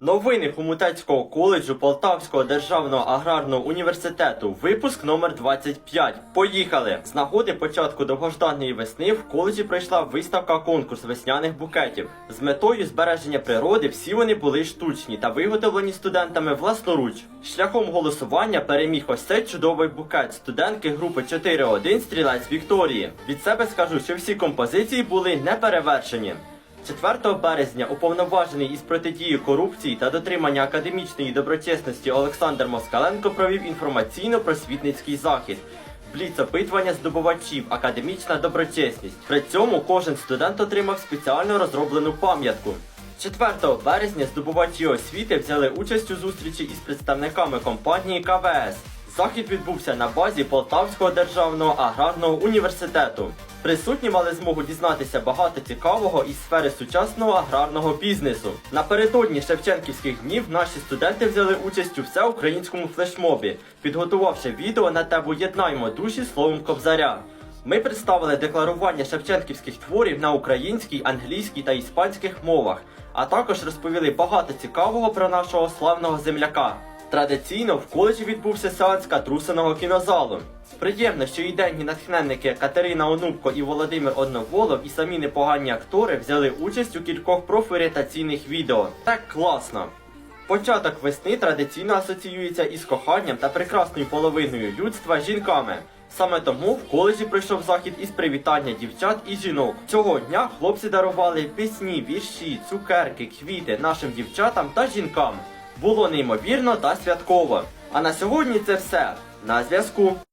Новини Хомутецького коледжу Полтавського державного аграрного університету. Випуск номер 25. Поїхали! З нагоди початку довгожданої весни в коледжі пройшла виставка конкурс весняних букетів. З метою збереження природи всі вони були штучні та виготовлені студентами власноруч. Шляхом голосування переміг ось цей чудовий букет студентки групи 4.1 Стрілець Вікторії. Від себе скажу, що всі композиції були неперевершені. 4 березня уповноважений із протидії корупції та дотримання академічної доброчесності Олександр Москаленко провів інформаційно-просвітницький захід. Бліц опитування здобувачів, академічна доброчесність. При цьому кожен студент отримав спеціально розроблену пам'ятку. 4 березня здобувачі освіти взяли участь у зустрічі із представниками компанії КВС. Захід відбувся на базі Полтавського державного аграрного університету. Присутні мали змогу дізнатися багато цікавого із сфери сучасного аграрного бізнесу. Напередодні Шевченківських днів наші студенти взяли участь у всеукраїнському флешмобі, підготувавши відео на тему Єднаймо душі словом Кобзаря. Ми представили декларування шевченківських творів на українській, англійській та іспанських мовах, а також розповіли багато цікавого про нашого славного земляка. Традиційно в коледжі відбувся сеанс катрусиного кінозалу. Приємно, що ідейні натхненники Катерина Онубко і Володимир Одноволов і самі непогані актори взяли участь у кількох профорієнтаційних відео. Так класно! Початок весни традиційно асоціюється із коханням та прекрасною половиною людства жінками. Саме тому в коледжі пройшов захід із привітання дівчат і жінок. Цього дня хлопці дарували пісні, вірші, цукерки, квіти нашим дівчатам та жінкам. Було неймовірно та святково. А на сьогодні це все. На зв'язку.